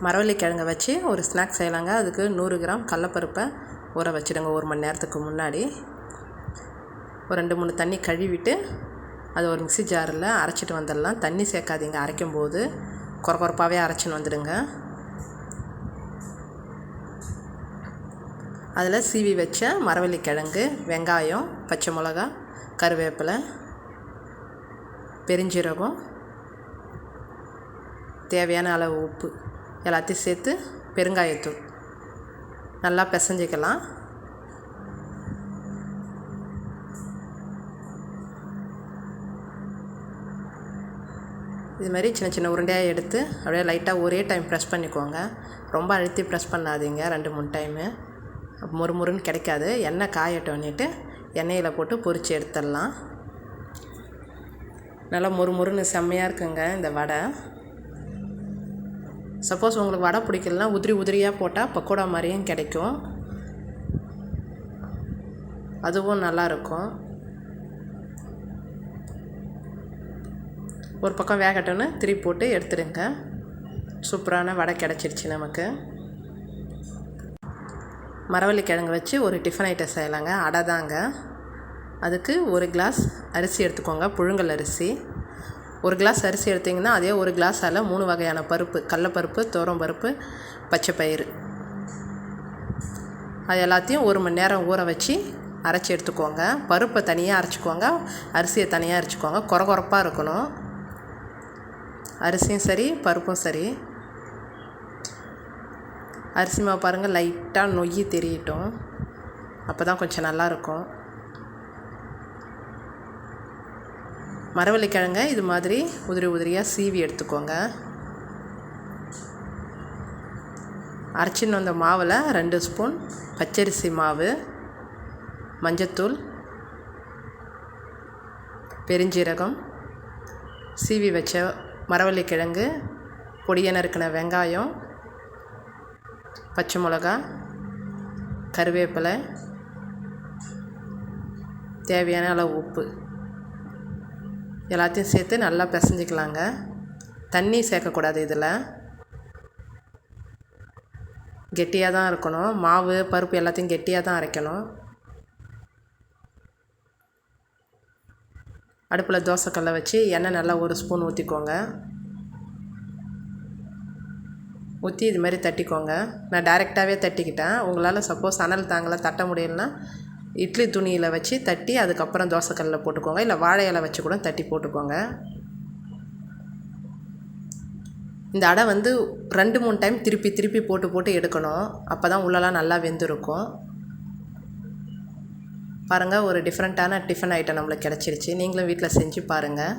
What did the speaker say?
மரவள்ளிக்கிழங்க வச்சு ஒரு ஸ்நாக்ஸ் செய்யலாங்க. அதுக்கு நூறு கிராம் கடலப்பருப்பை ஊற வச்சுடுங்க ஒரு மணி நேரத்துக்கு முன்னாடி. ஒரு ரெண்டு மூணு தண்ணி கழுவிட்டு அது ஒரு மிக்ஸி ஜாரில் அரைச்சிட்டு வந்துடலாம். தண்ணி சேர்க்காதீங்க. அரைக்கும் போது குறை அரைச்சின்னு வந்துடுங்க. அதில் சீவி வச்ச மரவள்ளி கிழங்கு வெங்காயம் பச்சை மிளகா கருவேப்பிலை பெருஞ்சீரகம் தேவையான அளவு உப்பு. எல்லாத்தையும் சேர்த்து பெருங்காயத்தூள். நல்லா பிசைஞ்சிக்கலாம். இது மாதிரி சின்ன சின்ன உருண்டையாக எடுத்து அப்படியே லைட்டாக ஒரே டைம் ப்ரெஸ் பண்ணிக்கோங்க. ரொம்ப அழுத்தி ப்ரெஸ் பண்ணாதீங்க. ரெண்டு மூணு டைமு மொறு மொறுன்னு கிடைக்காது. எண்ணெய் காயட்டோன்னிட்டு எண்ணெயில் போட்டு பொரித்து எடுத்துடலாம். நல்லா மொறு மொறுன்னு செம்மையாக இருக்குங்க இந்த வடை. சப்போஸ் உங்களுக்கு வடை பிடிக்கலனா உதிரி உதிரியாக போட்டால் பக்கோடா மாதிரியும் கிடைக்கும். அதுவும் நல்லாயிருக்கும் ஒரு பக்கம் வேகட்டோன்னு திருப்பி போட்டு எடுத்துடுங்க. சூப்பரான வடை கிடச்சிருச்சு நமக்கு. மரவள்ளி கிழங்கு வச்சு ஒரு டிஃபன் ஐட்டம் செய்யலாங்க. அடை தாங்க. அதுக்கு ஒரு கிளாஸ் அரிசி எடுத்துக்கோங்க. புழுங்கல் அரிசி. ஒரு கிளாஸ் அரிசி எடுத்திங்கன்னா அதே ஒரு கிளாஸால் மூணு வகையான பருப்பு கடலப்பருப்பு துவரம் பருப்பு பச்சை பயிறு அது எல்லாத்தையும் ஒரு மணி நேரம் ஊற வச்சு அரைச்சி எடுத்துக்கோங்க. பருப்பை தனியாக அரைச்சிக்கோங்க. அரிசியை தனியாக அரைச்சிக்கோங்க. குறகுறப்பாக இருக்கணும். அரிசியும் சரி பருப்பும் சரி. அரிசி மாவு பாருங்கள் லைட்டாக நொய் தெரியட்டும். அப்போ தான் கொஞ்சம் நல்லாயிருக்கும் மரவள்ளிக்கிழங்க இது மாதிரி உதிரி உதிரியாக சீவி எடுத்துக்கோங்க. அரைச்சின்னு வந்த மாவில் ரெண்டு ஸ்பூன் பச்சரிசி மாவு மஞ்சத்தூள் பெருஞ்சீரகம் சீவி வச்ச மரவள்ளி கிழங்கு பொடியை நறுக்கின வெங்காயம் பச்சை மிளகா கருவேப்பிலை தேவையான அளவு உப்பு. எல்லாத்தையும் சேர்த்து நல்லா பிசைஞ்சிக்கலாங்க. தண்ணி சேர்க்கக்கூடாது இதில். கெட்டியாக தான் இருக்கணும். மாவு பருப்பு எல்லாத்தையும் கெட்டியாக தான் அரைக்கணும். அடுப்பில் தோசைக்கல்லை வச்சு எண்ணெய் நல்லா ஒரு ஸ்பூன் ஊற்றிக்கோங்க. ஊற்றி இது மாதிரி தட்டிக்கோங்க. நான் டைரெக்டாகவே தட்டிக்கிட்டேன். உங்களால் சப்போஸ் அனல் தாங்கலாம் தட்ட முடியலன்னா இட்லி துணியில் வச்சு தட்டி அதுக்கப்புறம் தோசைக்கல்லில் போட்டுக்கோங்க. இல்லை வாழை இலை வச்சு கூட தட்டி போட்டுக்கோங்க. இந்த அடை வந்து ரெண்டு மூணு டைம் திருப்பி திருப்பி போட்டு போட்டு எடுக்கணும். அப்போ தான் உள்ளலாம் நல்லா வெந்திருக்கும். பாருங்கள் ஒரு டிஃப்ரெண்ட்டான டிஃபன் ஐட்டம் நம்மளுக்கு கிடச்சிருச்சு. நீங்களும் வீட்டில் செஞ்சு பாருங்கள்